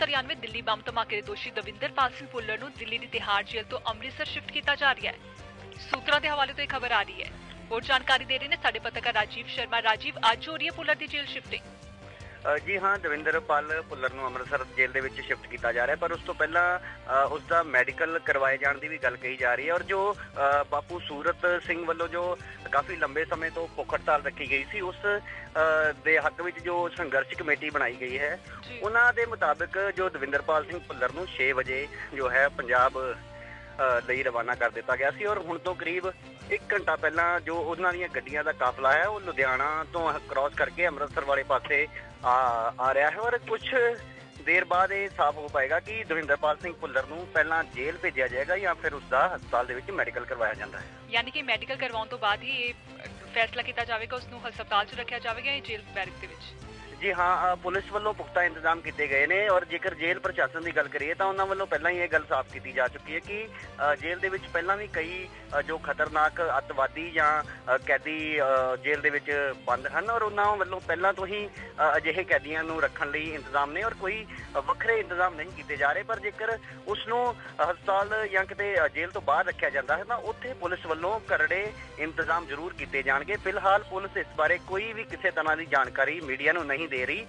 1993 Delhi bomb ਧਮਾਕੇ ਦੇ ਦੋਸ਼ੀ ਦਵਿੰਦਰਪਾਲ ਸਿੰਘ ਭੁੱਲਰ ਨੂੰ ਦਿੱਲੀ ਦੀ ਤਿਹਾੜ ਜੇਲ੍ਹ ਤੋਂ ਅੰਮ੍ਰਿਤਸਰ ਸ਼ਿਫਟ ਕੀਤਾ ਜਾ ਰਿਹਾ ਹੈ। ਸੂਤਰਾਂ ਦੇ ਹਵਾਲੇ ਤੋਂ ਇਹ ਖਬਰ ਆ ਰਹੀ ਹੈ। ਹੋਰ ਜਾਣਕਾਰੀ ਦੇ ਰਹੇ ਨੇ ਸਾਡੇ ਪੱਤਰਕਾਰ ਰਾਜੀਵ ਸ਼ਰਮਾ। ਰਾਜੀਵ, ਅੱਜ ਹੋ ਰਹੀ ਹੈ ਭੁੱਲਰ ਦੀ ਜੇਲ੍ਹ ਸ਼ਿਫਟਿੰਗ ਜੀ ਹਾਂ ਦਵਿੰਦਰਪਾਲ ਭੁੱਲਰ ਨੂੰ ਅੰਮ੍ਰਿਤਸਰ ਜੇਲ੍ਹ ਦੇ ਵਿੱਚ ਸ਼ਿਫਟ ਕੀਤਾ ਜਾ ਰਿਹਾ ਪਰ ਉਸ ਤੋਂ ਪਹਿਲਾਂ ਉਸ ਦਾ ਮੈਡੀਕਲ ਕਰਵਾਏ ਜਾਣ ਦੀ ਵੀ ਗੱਲ ਕਹੀ ਜਾ ਰਹੀ ਹੈ ਔਰ ਜੋ ਬਾਪੂ ਸੂਰਤ ਸਿੰਘ ਵੱਲੋਂ ਜੋ ਕਾਫੀ ਲੰਬੇ ਸਮੇਂ ਤੋਂ ਭੁੱਖ ਹੜਤਾਲ ਰੱਖੀ ਗਈ ਸੀ ਉਸ ਦੇ ਹੱਕ ਵਿੱਚ ਜੋ ਸੰਘਰਸ਼ ਕਮੇਟੀ ਬਣਾਈ ਗਈ ਹੈ ਉਹਨਾਂ ਦੇ ਮੁਤਾਬਕ ਜੋ ਦਵਿੰਦਰਪਾਲ ਸਿੰਘ ਭੁੱਲਰ ਨੂੰ 6 ਵਜੇ ਜੋ ਹੈ ਪੰਜਾਬ ਲਈ ਰਵਾਨਾ ਕਰ ਦਿੱਤਾ ਗਿਆ ਸੀ ਔਰ ਹੁਣ ਤੋਂ ਕਰੀਬ 1 ਘੰਟਾ ਪਹਿਲਾਂ ਜੋ ਉਹਨਾਂ ਦੀਆਂ ਗੱਡੀਆਂ ਦਾ ਕਾਫਲਾ ਹੈ, ਉਹ ਲੁਧਿਆਣਾ ਤੋਂ ਕ੍ਰਾਸ ਕਰਕੇ ਅੰਮ੍ਰਿਤਸਰ ਵਾਲੇ ਪਾਸੇ ਆ ਰਿਹਾ ਹੈ ਔਰ ਕੁਝ ਦੇਰ ਬਾਅਦ ਇਹ ਸਾਫ਼ ਹੋ ਪਾਏਗਾ ਕਿ ਦਵਿੰਦਰਪਾਲ ਸਿੰਘ ਭੁੱਲਰ ਨੂੰ ਪਹਿਲਾਂ ਜੇਲ੍ਹ ਭੇਜਿਆ ਜਾਏਗਾ ਜਾਂ ਫਿਰ ਉਸ ਦਾ ਹਸਪਤਾਲ ਦੇ ਵਿੱਚ ਮੈਡੀਕਲ ਕਰਵਾਇਆ ਜਾਂਦਾ ਹੈ। ਯਾਨੀ ਕਿ ਮੈਡੀਕਲ ਕਰਵਾਉਣ ਤੋਂ ਬਾਅਦ ਹੀ ਇਹ ਫੈਸਲਾ ਕੀਤਾ ਜਾਵੇਗਾ ਉਸ ਨੂੰ ਹਸਪਤਾਲ 'ਚ ਰੱਖਿਆ ਜਾਵੇਗਾ ਜਾਂ ਜੇਲ੍ਹ ਬੈਰਕ ਦੇ ਵਿੱਚ? ਜੀ ਹਾਂ ਪੁਲਿਸ ਵੱਲੋਂ ਪੁਖਤਾ ਇੰਤਜ਼ਾਮ ਕੀਤੇ ਗਏ ਨੇ ਔਰ ਜੇਕਰ ਜੇਲ੍ਹ ਪ੍ਰਸ਼ਾਸਨ ਦੀ ਗੱਲ ਕਰੀਏ ਤਾਂ ਉਹਨਾਂ ਵੱਲੋਂ ਪਹਿਲਾਂ ਹੀ ਇਹ ਗੱਲ ਸਾਫ਼ ਕੀਤੀ ਜਾ ਚੁੱਕੀ ਹੈ ਕਿ ਜੇਲ੍ਹ ਦੇ ਵਿੱਚ ਪਹਿਲਾਂ ਵੀ ਕਈ ਜੋ ਖਤਰਨਾਕ ਅੱਤਵਾਦੀ ਜਾਂ ਕੈਦੀ ਜੇਲ੍ਹ ਦੇ ਵਿੱਚ ਬੰਦ ਹਨ ਔਰ ਉਹਨਾਂ ਵੱਲੋਂ ਪਹਿਲਾਂ ਤੋਂ ਹੀ ਅਜਿਹੇ ਕੈਦੀਆਂ ਨੂੰ ਰੱਖਣ ਲਈ ਇੰਤਜ਼ਾਮ ਨੇ ਔਰ ਕੋਈ ਵੱਖਰੇ ਇੰਤਜ਼ਾਮ ਨਹੀਂ ਕੀਤੇ ਜਾ ਰਹੇ। ਪਰ ਜੇਕਰ ਉਸ ਨੂੰ ਹਸਪਤਾਲ ਜਾਂ ਕਿਤੇ ਜੇਲ੍ਹ ਤੋਂ ਬਾਹਰ ਰੱਖਿਆ ਜਾਂਦਾ ਹੈ ਤਾਂ ਉੱਥੇ ਪੁਲਿਸ ਵੱਲੋਂ ਕਰੜੇ ਇੰਤਜ਼ਾਮ ਜ਼ਰੂਰ ਕੀਤੇ ਜਾਣਗੇ। ਫਿਲਹਾਲ ਪੁਲਿਸ ਇਸ ਬਾਰੇ ਕੋਈ ਵੀ ਕਿਸੇ ਤਰ੍ਹਾਂ ਦੀ ਜਾਣਕਾਰੀ ਮੀਡੀਆ ਨੂੰ ਨਹੀਂ ਦੇ ਰਹੀ